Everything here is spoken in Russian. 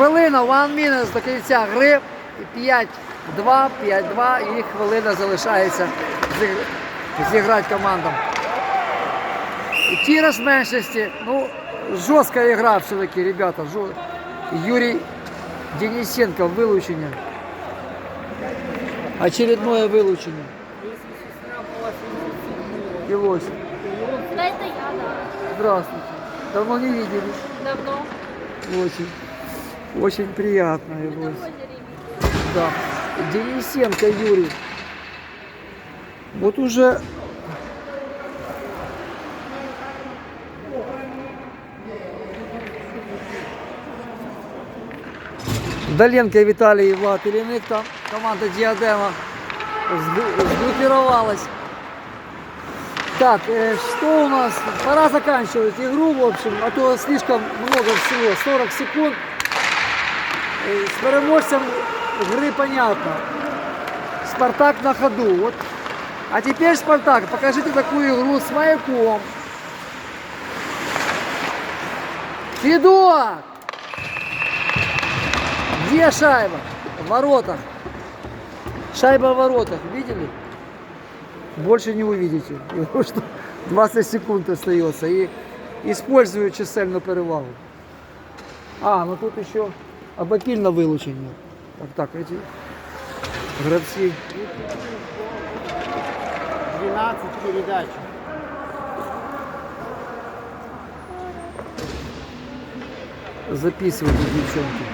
Хвилина, one minute до кінця гри. 5-2, 5-2 і хвилина залишається зі- зіграти командам. Тираж меншості. Ну, жорстка гра все-таки, ребята. Юрій Денисенко вилучення. Очередное вилучення. Илось. Да, это я, да. Здравствуйте. Давно не виделись. Давно. Очень. Очень приятно, озере. Да. Денисенко Юрий. Вот уже Доленко Виталий и Влад Ильиных, там команда Диадема сгру- сгруппировалась. Так, э, что у нас? Пора заканчивать игру, в общем, а то слишком много всего. 40 секунд. С переможцем игры понятно. Спартак на ходу. Вот. А теперь, Спартак, покажите такую игру с маяком. Федот! Где шайба? В воротах. Шайба в воротах. Видели? Больше не увидите. Потому что 20 секунд остается. И использую чисельну перевагу. А, ну тут еще обопільне вилучення. Так, так, эти гравці. 12 передач. Записывайте, девчонки.